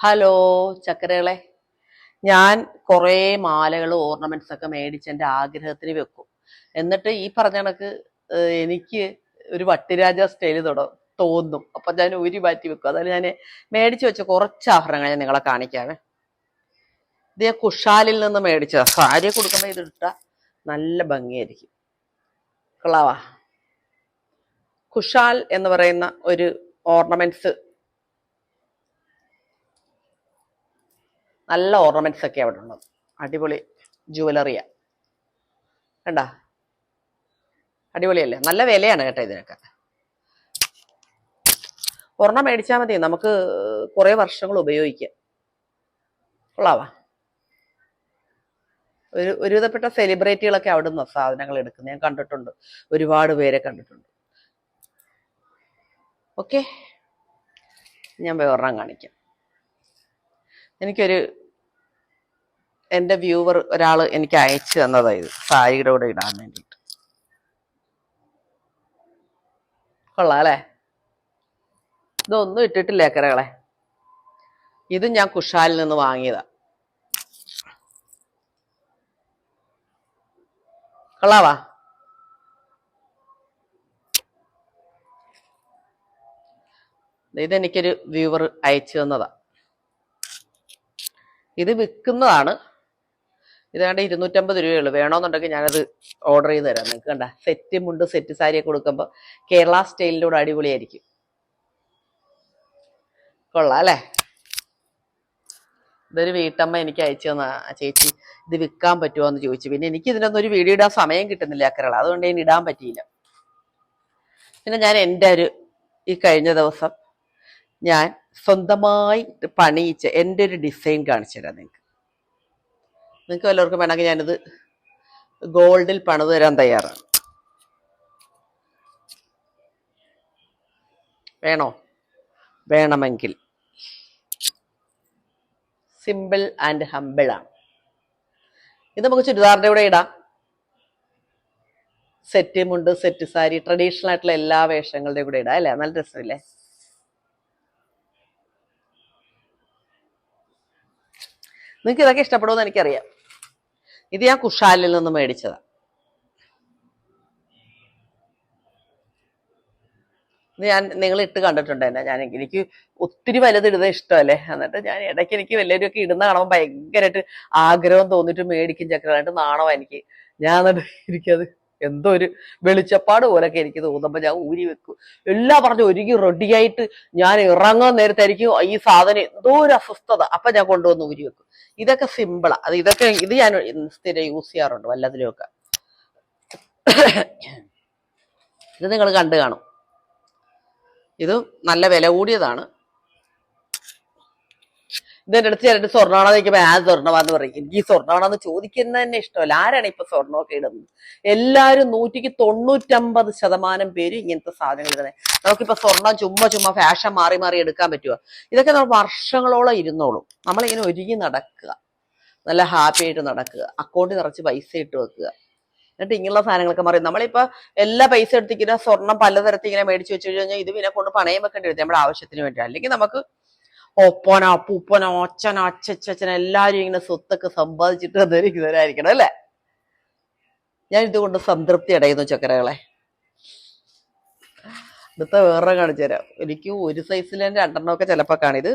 Hello ചക്കരകളെ. ഞാൻ കുറേ മാലകൾ ഓർണമെന്റ്സ് ഒക്കെ മേടിച്ച് എന്റെ ആഗ്രഹത്തിന് വെക്കും. എന്നിട്ട് ഈ പറഞ്ഞ കണക്ക് എനിക്ക് ഒരു വട്ടിരാജ സ്റ്റൈൽ തുടങ്ങും തോന്നും. അപ്പൊ ഞാൻ ഊരി മാറ്റി വെക്കും. അതായത് ഞാൻ മേടിച്ചു വെച്ച കുറച്ച് ആഭരണങ്ങൾ ഞാൻ നിങ്ങളെ കാണിക്കാമേ ഇത് ഞാൻ കുഷാലിൽ നിന്ന് മേടിച്ച സാരി കൊടുക്കുമ്പോൾ ഇത് ഇട്ടാ നല്ല ഭംഗിയായിരിക്കും. കളവാ കുഷാൽ എന്ന് പറയുന്ന ഒരു ഓർണമെന്റ്സ് നല്ല ഓർണമെന്റ്സ് ഒക്കെ അവിടെ ഉള്ളത് അടിപൊളി ജുവലറിയ കണ്ട? അടിപൊളിയല്ലേ? നല്ല വിലയാണ് കേട്ടോ ഇതിനൊക്കെ. ഒരെണ്ണം മേടിച്ചാൽ മതി. നമുക്ക് കുറെ വർഷങ്ങൾ ഉപയോഗിക്കാം. കൊള്ളാവാ. ഒരു ഒരുവിധപ്പെട്ട സെലിബ്രിറ്റികളൊക്കെ അവിടെ നിന്ന് സാധനങ്ങൾ എടുക്കുന്നത് ഞാൻ കണ്ടിട്ടുണ്ട്. ഒരുപാട് പേരെ കണ്ടിട്ടുണ്ട്. ഓക്കെ ഞാൻ വേറൊരെണ്ണം കാണിക്കാം. എനിക്കൊരു എന്റെ വ്യൂവർ ഒരാൾ എനിക്ക് അയച്ചു തന്നതാ ഇത്. സാരിയുടെ കൂടെ ഇടാൻ വേണ്ടിയിട്ട്. കൊള്ളാം അല്ലേ? ഇതൊന്നും ഇട്ടിട്ടില്ല ഏക്കരകളെ ഇത് ഞാൻ കുഷാലിൽ നിന്ന് വാങ്ങിയതാ. കൊള്ളാവാ. ഇതെനിക്കൊരു വ്യൂവർ അയച്ചു തന്നതാ. ഇത് വിൽക്കുന്നതാണ്. ഇതാണ്ട് ഇരുന്നൂറ്റമ്പത് രൂപയുള്ളൂ. വേണമെന്നുണ്ടെങ്കിൽ ഞാനത് ഓർഡർ ചെയ്ത് തരാം. നിങ്ങൾക്ക് കണ്ട സെറ്റ് മുണ്ട് സെറ്റ് സാരിയൊക്കെ കൊടുക്കുമ്പോൾ കേരള സ്റ്റൈലിലൂടെ അടിപൊളിയായിരിക്കും. കൊള്ളാം അല്ലേ? ഇതൊരു വീട്ടമ്മ എനിക്ക് അയച്ചു തന്ന ചേച്ചി ഇത് വിൽക്കാൻ പറ്റുമോ എന്ന് ചോദിച്ചു. പിന്നെ എനിക്ക് ഇതിനൊന്നും ഒരു വീഡിയോ ഇടാൻ സമയം കിട്ടുന്നില്ല അക്കരള അതുകൊണ്ട് ഇനി ഇടാൻ പറ്റിയില്ല. പിന്നെ ഞാൻ എന്റെ ഒരു ഈ കഴിഞ്ഞ ദിവസം ഞാൻ സ്വന്തമായി പണിയിച്ച എന്റെ ഒരു ഡിസൈൻ കാണിച്ചു തരാം നിങ്ങൾക്ക് നിങ്ങൾക്ക് വല്ലവർക്കും വേണമെങ്കിൽ ഞാനിത് ഗോൾഡിൽ പണിത് തരാൻ തയ്യാറാണ്. വേണോ? വേണമെങ്കിൽ. സിമ്പിൾ ആൻഡ് ഹമ്പിളാണ് ഇത് നമുക്ക് ചുരിദാറിന്റെ കൂടെ ഇടാം. സെറ്റ് മുണ്ട് സെറ്റ് സാരി ട്രഡീഷണൽ ആയിട്ടുള്ള എല്ലാ വേഷങ്ങളുടെയും കൂടെ ഇടാം അല്ലേ? നല്ല രസമില്ലേ? നിങ്ങൾക്ക് ഇതൊക്കെ ഇഷ്ടപ്പെടുമെന്ന് എനിക്കറിയാം. ഇത് ഞാൻ കുഷാലിൽ നിന്ന് മേടിച്ചതാണ് ഞാൻ നിങ്ങൾ ഇട്ട് കണ്ടിട്ടുണ്ട് എന്നെ ഞാൻ എനിക്ക് ഒത്തിരി വലുത് ഇടുന്നത് ഇഷ്ടമല്ലേ? എന്നിട്ട് ഞാൻ ഇടയ്ക്ക് എനിക്ക് വല്ലവരൊക്കെ ഇടുന്ന കാണുമ്പോൾ ഭയങ്കരമായിട്ട് ആഗ്രഹം തോന്നിട്ട് മേടിക്കും ചക്രമായിട്ട് നാണോ എനിക്ക്. ഞാൻ എന്നിട്ട് എനിക്കത് എന്തോ ഒരു വെളിച്ചപ്പാട് പോലൊക്കെ എനിക്ക് തോന്നുമ്പോൾ ഞാൻ ഊരി വെക്കും. എല്ലാം പറഞ്ഞു ഒരുങ്ങി റെഡിയായിട്ട് ഞാൻ ഇറങ്ങാൻ നേരത്തായിരിക്കും ഈ സാധനം എന്തോ ഒരു അസ്വസ്ഥത. അപ്പൊ ഞാൻ കൊണ്ടുവന്ന് ഊരി വെക്കും. ഇതൊക്കെ സിമ്പിളാ അത് ഇതൊക്കെ ഇത് ഞാൻ സ്ഥിരം യൂസ് ചെയ്യാറുണ്ട് വല്ലതിലുമൊക്കെ. ഇത് നിങ്ങൾ കണ്ടു കാണും. ഇത് നല്ല വില കൂടിയതാണ്. ഇതിന്റെ അടുത്ത് ചിലട്ട് സ്വർണമാണെന്ന് ചോദിക്കുമ്പോൾ ആ സ്വർണമാന്ന് പറയും. എനിക്ക് ഈ സ്വർണമാണെന്ന് ചോദിക്കുന്നത് തന്നെ ഇഷ്ടമല്ല. ആരാണ് ഇപ്പൊ സ്വർണമൊക്കെ ഇടുന്നത്? എല്ലാവരും നൂറ്റിക്ക് തൊണ്ണൂറ്റമ്പത് ശതമാനം പേര് ഇങ്ങനത്തെ സാധനങ്ങൾ ഇടുന്നത് നമുക്കിപ്പോ സ്വർണം ചുമ്മാ ചുമ്മാ ഫാഷൻ മാറി മാറി എടുക്കാൻ പറ്റുമോ ഇതൊക്കെ നമ്മൾ വർഷങ്ങളോളം ഇരുന്നോളും. നമ്മളിങ്ങനെ ഒരുങ്ങി നടക്കുക. നല്ല ഹാപ്പി ആയിട്ട് നടക്കുക. അക്കൗണ്ടിൽ നിറച്ച് പൈസ ഇട്ട് വെക്കുക. എന്നിട്ട് ഇങ്ങനെയുള്ള സാധനങ്ങളൊക്കെ മാറി. നമ്മളിപ്പോ എല്ലാ പൈസ എടുത്തിങ്ങനെ സ്വർണം പലതരത്തിൽ ഇങ്ങനെ മേടിച്ച് വെച്ച് കഴിഞ്ഞാൽ ഇത് പിന്നെ കൊണ്ട് പണയം വെക്കേണ്ടി വരും. നമ്മുടെ ആവശ്യത്തിന് വേണ്ടി അല്ലെങ്കിൽ നമുക്ക് ഒപ്പന പൂപ്പന ഒച്ചന അച്ചച്ചന എല്ലാരും ഇങ്ങനെ സ്വത്തൊക്കെ സമ്പാദിച്ചിട്ട് ധരിക്കുന്നവരായിരിക്കണം അല്ലേ? ഞാൻ ഇതുകൊണ്ട് സംതൃപ്തി അടയുന്നു ചക്കരകളെ. ഇന്നത്തെ വേറെ കാണിച്ചു തരാം. എനിക്ക് ഒരു സൈസിൽ രണ്ടെണ്ണം ഒക്കെ ചിലപ്പോ കാണിത്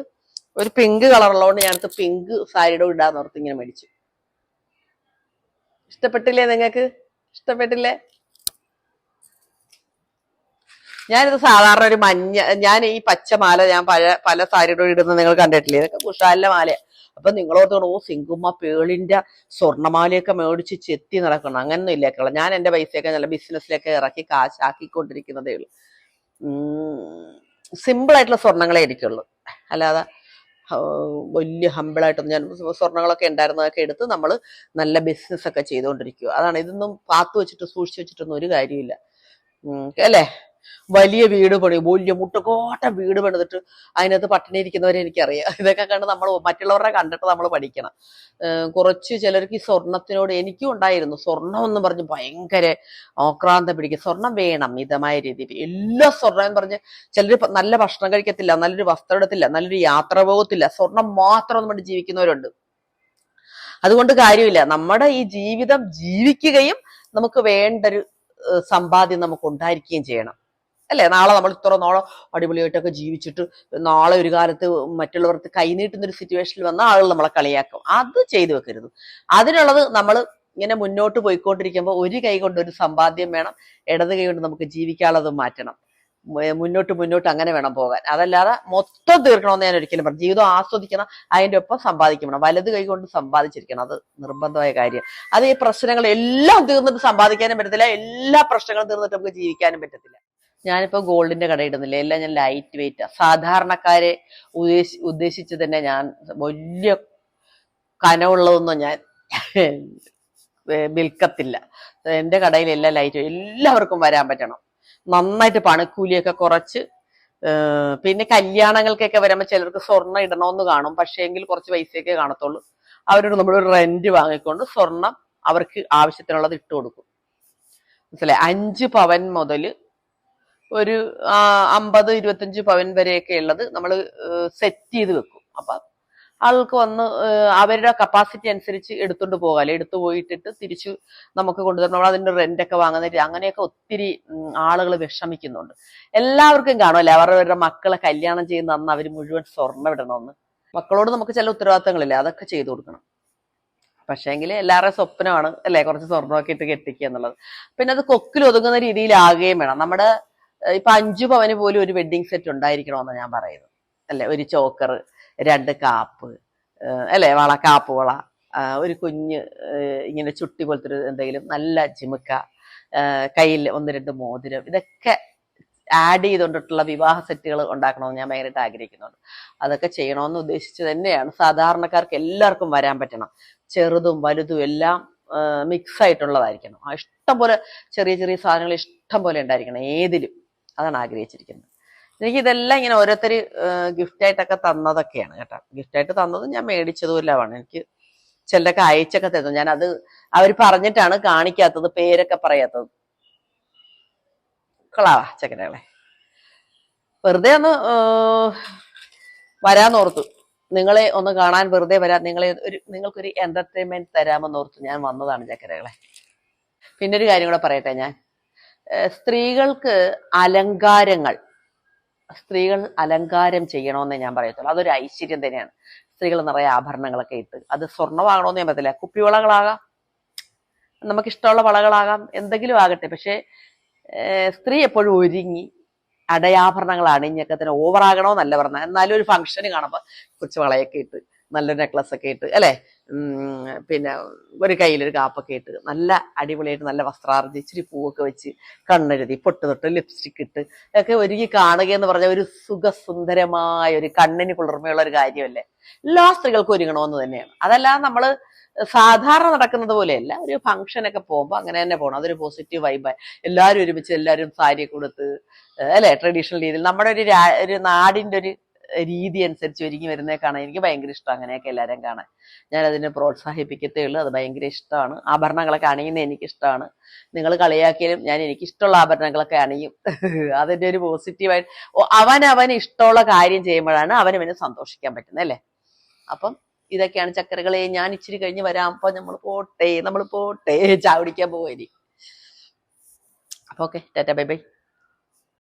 ഒരു പിങ്ക് കളറുള്ളതുകൊണ്ട് ഞാനത് പിങ്ക് സാരിയുടെ ഇടാന്ന് ഓർത്ത് ഇങ്ങനെ മേടിച്ചു. ഇഷ്ടപ്പെട്ടില്ലേ നിങ്ങൾക്ക്? ഇഷ്ടപ്പെട്ടില്ലേ? ഞാനിത് സാധാരണ ഒരു മഞ്ഞ ഞാൻ ഈ പച്ചമാല ഞാൻ പല പല സാരിയുടെ ഇടുന്നത് നിങ്ങൾ കണ്ടിട്ടില്ലേ? ഇതൊക്കെ കുഷാലിന്റെ മാലയാണ് അപ്പൊ നിങ്ങളോർത്തോട് ഓ സിങ്കുമ്മ പേളിന്റെ സ്വർണമാലയൊക്കെ മേടിച്ച് ചെത്തി നടക്കണം. അങ്ങനൊന്നും ഇല്ലേക്കുള്ള ഞാൻ എന്റെ പൈസയൊക്കെ നല്ല ബിസിനസ്സിലൊക്കെ ഇറക്കി കാശാക്കിക്കൊണ്ടിരിക്കുന്നതേ ഉള്ളൂ. സിമ്പിൾ ആയിട്ടുള്ള സ്വർണങ്ങളെ ഇരിക്കുള്ളൂ അല്ലാതെ വലിയ വലിയ ഹമ്പിളായിട്ടൊന്നും ഞാൻ സ്വർണങ്ങളൊക്കെ ഉണ്ടായിരുന്നതൊക്കെ എടുത്ത് നമ്മൾ നല്ല ബിസിനസ്സൊക്കെ ചെയ്തുകൊണ്ടിരിക്കുക അതാണ് ഇതൊന്നും പാത്തു വെച്ചിട്ട് സൂക്ഷിച്ചു വെച്ചിട്ടൊന്നും ഒരു കാര്യമില്ല അല്ലേ? വലിയ വീട് പണി വലിയ മുട്ടക്കോട്ട വീട് പണിതിട്ട് അതിനകത്ത് പട്ടിണി ഇരിക്കുന്നവരെ എനിക്കറിയാം. ഇതൊക്കെ കണ്ട് നമ്മൾ മറ്റുള്ളവരെ കണ്ടിട്ട് നമ്മൾ പഠിക്കണം. കുറച്ച് ചിലർക്ക് ഈ സ്വർണത്തിനോട് എനിക്കും ഉണ്ടായിരുന്നു. സ്വർണം എന്ന് പറഞ്ഞ് ഭയങ്കര ആക്രാന്തം പിടിക്കും. സ്വർണം വേണം മിതമായ രീതിയിൽ. എല്ലാ സ്വർണം എന്ന് പറഞ്ഞ് ചിലർ നല്ല ഭക്ഷണം കഴിക്കത്തില്ല നല്ലൊരു വസ്ത്രം എടുത്തില്ല നല്ലൊരു യാത്ര പോകത്തില്ല. സ്വർണം മാത്രം നമ്മൾ ജീവിക്കുന്നവരുണ്ട്. അതുകൊണ്ട് കാര്യമില്ല. നമ്മുടെ ഈ ജീവിതം ജീവിക്കുകയും നമുക്ക് വേണ്ടൊരു സമ്പാദ്യം നമുക്ക് ഉണ്ടായിരിക്കുകയും ചെയ്യണം. അല്ലേ? നാളെ നമ്മൾ ഇത്ര നാളെ അടിപൊളിയായിട്ടൊക്കെ ജീവിച്ചിട്ട് നാളെ ഒരു കാലത്ത് മറ്റുള്ളവർക്ക് കൈനീട്ടുന്ന ഒരു സിറ്റുവേഷനിൽ വന്ന ആളുകൾ നമ്മളെ കളിയാക്കും. അത് ചെയ്തു വെക്കരുത്. അതിനുള്ളത് നമ്മൾ ഇങ്ങനെ മുന്നോട്ട് പോയിക്കൊണ്ടിരിക്കുമ്പോൾ ഒരു കൈ കൊണ്ട് ഒരു സമ്പാദ്യം വേണം. ഇടത് കൈ കൊണ്ട് നമുക്ക് ജീവിക്കാനുള്ളത് മാറ്റണം. മുന്നോട്ട് മുന്നോട്ട് അങ്ങനെ വേണം പോകാൻ. അതല്ലാതെ മൊത്തം തീർക്കണമെന്ന് ഞാൻ ഒരിക്കലും പറഞ്ഞു. ജീവിതം ആസ്വദിക്കണം അതിന്റെ ഒപ്പം സമ്പാദിക്കണം. വലത് കൈ കൊണ്ട് സമ്പാദിച്ചിരിക്കണം. അത് നിർബന്ധമായ കാര്യം. അത് ഈ പ്രശ്നങ്ങൾ എല്ലാം തീർന്നിട്ട് സമ്പാദിക്കാനും പറ്റത്തില്ല. എല്ലാ പ്രശ്നങ്ങളും തീർന്നിട്ട് നമുക്ക് ജീവിക്കാനും പറ്റത്തില്ല. ഞാനിപ്പോ ഗോൾഡിന്റെ കട ഇടുന്നില്ല? എല്ലാം ഞാൻ ലൈറ്റ് വെയിറ്റ് സാധാരണക്കാരെ ഉദ്ദേശി ഉദ്ദേശിച്ച് തന്നെ ഞാൻ വലിയ കനമുള്ളതൊന്നും ഞാൻ വിൽക്കത്തില്ല. എന്റെ കടയിൽ ലൈറ്റ് എല്ലാവർക്കും വരാൻ പറ്റണം. നന്നായിട്ട് പണിക്കൂലിയൊക്കെ കുറച്ച് പിന്നെ കല്യാണങ്ങൾക്കൊക്കെ വരുമ്പോൾ ചിലർക്ക് സ്വർണം ഇടണമെന്ന് കാണും. പക്ഷേ എങ്കിൽ കുറച്ച് പൈസയൊക്കെ കാണത്തുള്ളൂ. അവരോട് നമ്മൾ റെന്റ് വാങ്ങിക്കൊണ്ട് സ്വർണം അവർക്ക് ആവശ്യത്തിനുള്ളത് ഇട്ട് കൊടുക്കും. മനസ്സിലായി? അഞ്ച് പവൻ മുതൽ ഒരു അമ്പത് ഇരുപത്തഞ്ച് പവൻ വരെയൊക്കെ ഉള്ളത് നമ്മൾ സെറ്റ് ചെയ്ത് വെക്കും. അപ്പൊ ആൾക്ക് വന്ന് അവരുടെ കപ്പാസിറ്റി അനുസരിച്ച് എടുത്തുകൊണ്ട് പോകാല്ലേ എടുത്തു പോയിട്ടിട്ട് തിരിച്ച് നമുക്ക് കൊണ്ടുവരണം. നമ്മൾ അതിന്റെ റെന്റ് ഒക്കെ വാങ്ങുന്ന അങ്ങനെയൊക്കെ ഒത്തിരി ആളുകൾ വിഷമിക്കുന്നുണ്ട്. എല്ലാവർക്കും കാണുമല്ലേ അവരവരുടെ മക്കളെ കല്യാണം ചെയ്യുന്ന അന്ന് അവർ മുഴുവൻ സ്വർണം ഇടണമെന്ന്. മക്കളോട് നമുക്ക് ചില ഉത്തരവാദിത്തങ്ങളില്ലേ അതൊക്കെ ചെയ്തു കൊടുക്കണം. പക്ഷേങ്കിൽ എല്ലാവരുടെയും സ്വപ്നമാണ് അല്ലെ കുറച്ച് സ്വർണമൊക്കെ ഇട്ട് കെട്ടിക്കുക എന്നുള്ളത്. പിന്നെ അത് കൊക്കിൽ ഒതുങ്ങുന്ന രീതിയിലാകുകയും വേണം. നമ്മുടെ ഇപ്പൊ അഞ്ചു പവന് പോലും ഒരു വെഡ്ഡിങ് സെറ്റ് ഉണ്ടായിരിക്കണമെന്ന് ഞാൻ പറയുന്നത്. അല്ലെ? ഒരു ചോക്കർ രണ്ട് കാപ്പ് അല്ലെ? വള കാപ്പ് വള ഒരു കുഞ്ഞ് ഇങ്ങനെ ചുട്ടി പോലത്തെ ഒരു എന്തെങ്കിലും നല്ല ചിമുക്ക കയ്യിൽ ഒന്ന് രണ്ട് മോതിരം ഇതൊക്കെ ആഡ് ചെയ്തുകൊണ്ടിട്ടുള്ള വിവാഹ സെറ്റുകൾ ഉണ്ടാക്കണമെന്ന് ഞാൻ ഭയങ്കരമായിട്ട് ആഗ്രഹിക്കുന്നുണ്ട്. അതൊക്കെ ചെയ്യണമെന്ന് ഉദ്ദേശിച്ച് തന്നെയാണ്. സാധാരണക്കാർക്ക് എല്ലാവർക്കും വരാൻ പറ്റണം. ചെറുതും വലുതും എല്ലാം മിക്സ് ആയിട്ടുള്ളതായിരിക്കണം. ഇഷ്ടം പോലെ ചെറിയ ചെറിയ സാധനങ്ങൾ ഇഷ്ടം പോലെ ഉണ്ടായിരിക്കണം. ഏതിലും. അതാണ് ആഗ്രഹിച്ചിരിക്കുന്നത്. എനിക്ക് ഇതെല്ലാം ഇങ്ങനെ ഓരോരുത്തർ ഗിഫ്റ്റ് ആയിട്ടൊക്കെ തന്നതൊക്കെയാണ് കേട്ടോ. ഗിഫ്റ്റ് ആയിട്ട് തന്നത് ഞാൻ മേടിച്ചതും എല്ലാമാണ് എനിക്ക് ചിലരൊക്കെ അയച്ചൊക്കെ തരുന്നു. അത് അവർ പറഞ്ഞിട്ടാണ് കാണിക്കാത്തത് പേരൊക്കെ പറയാത്തത്. കളാ ചക്കരകളെ വെറുതെ ഒന്ന് വരാന്നോർത്തു നിങ്ങളെ ഒന്ന് കാണാൻ വെറുതെ വരാൻ നിങ്ങളെ ഒരു നിങ്ങൾക്കൊരു എന്റർടൈൻമെന്റ് തരാമെന്നോർത്തു ഞാൻ വന്നതാണ് ചക്കരകളെ പിന്നെ ഒരു കാര്യം കൂടെ പറയട്ടെ ഞാൻ. സ്ത്രീകൾക്ക് അലങ്കാരങ്ങൾ. സ്ത്രീകൾ അലങ്കാരം ചെയ്യണമെന്നേ ഞാൻ പറയത്തുള്ളൂ. അതൊരു ഐശ്വര്യം തന്നെയാണ്. സ്ത്രീകൾ നിറയെ ആഭരണങ്ങളൊക്കെ ഇട്ട് അത് സ്വർണമാകണമെന്ന് ഞാൻ പറ്റില്ല കുപ്പിവളകളാകാം. നമുക്കിഷ്ടമുള്ള വളകളാകാം. എന്തെങ്കിലും ആകട്ടെ. പക്ഷേ സ്ത്രീ എപ്പോഴും ഒരുങ്ങി അടയാഭരണങ്ങൾ അണിഞ്ഞൊക്കെ തന്നെ ഓവറാകണമെന്നല്ല പറഞ്ഞത്. എന്നാലും ഒരു ഫംഗ്ഷന് കാണുമ്പോൾ കുറച്ച് വളയൊക്കെ ഇട്ട് നല്ലൊരു നെക്ലസ് ഒക്കെ ഇട്ട് അല്ലെ? പിന്നെ ഒരു കയ്യിലൊരു കാപ്പൊക്കെ ഇട്ട് നല്ല അടിപൊളിയായിട്ട് നല്ല വസ്ത്രാർജി ഇച്ചിരി പൂവൊക്കെ വെച്ച് കണ്ണെഴുതി പൊട്ട് തൊട്ട് ലിപ്സ്റ്റിക് ഇട്ട് ഒക്കെ ഒരുങ്ങി കാണുക എന്ന് പറഞ്ഞ ഒരു സുഖസുന്ദരമായ ഒരു കണ്ണിന് കുളിർമയുള്ള ഒരു കാര്യമല്ലേ? എല്ലാ സ്ത്രീകൾക്കും ഒരുങ്ങണമെന്ന് തന്നെയാണ്. അതല്ലാതെ നമ്മൾ സാധാരണ നടക്കുന്നത് പോലെയല്ല. ഒരു ഫംഗ്ഷനൊക്കെ പോകുമ്പോൾ അങ്ങനെ തന്നെ പോകണം അതൊരു പോസിറ്റീവ് വൈബായി എല്ലാവരും ഒരുമിച്ച് എല്ലാവരും സാരി കൊടുത്ത് അല്ലേ? ട്രഡീഷണൽ രീതിയിൽ നമ്മുടെ ഒരു ഒരു നാടിന്റെ ഒരു രീതി അനുസരിച്ച് ഒരുങ്ങി വരുന്നേ കാണാൻ എനിക്ക് ഭയങ്കര ഇഷ്ടമാണ്. അങ്ങനെയൊക്കെ എല്ലാവരും കാണാൻ. ഞാൻ അതിനെ പ്രോത്സാഹിപ്പിക്കത്തേ ഉള്ളൂ. അത് ഭയങ്കര ഇഷ്ടമാണ്. ആഭരണങ്ങളൊക്കെ അണിയുന്നത് എനിക്ക് ഇഷ്ടമാണ് നിങ്ങൾ കളിയാക്കിയാലും ഞാൻ എനിക്ക് ഇഷ്ടമുള്ള ആഭരണങ്ങളൊക്കെ അണിയും. അതിന്റെ ഒരു പോസിറ്റീവായിട്ട് അവൻ അവന് ഇഷ്ടമുള്ള കാര്യം ചെയ്യുമ്പോഴാണ് അവന് അവന് സന്തോഷിക്കാൻ പറ്റുന്നത് അല്ലേ? അപ്പം ഇതൊക്കെയാണ് ചക്കരകളെ. ഞാൻ ഇച്ചിരി കഴിഞ്ഞ് വരാം. അപ്പൊ നമ്മൾ പോട്ടെ നമ്മൾ പോട്ടെ. ചാവടിക്കാൻ പോയി അപ്പൊ ഓക്കെ ടാറ്റ ബൈ ബൈ.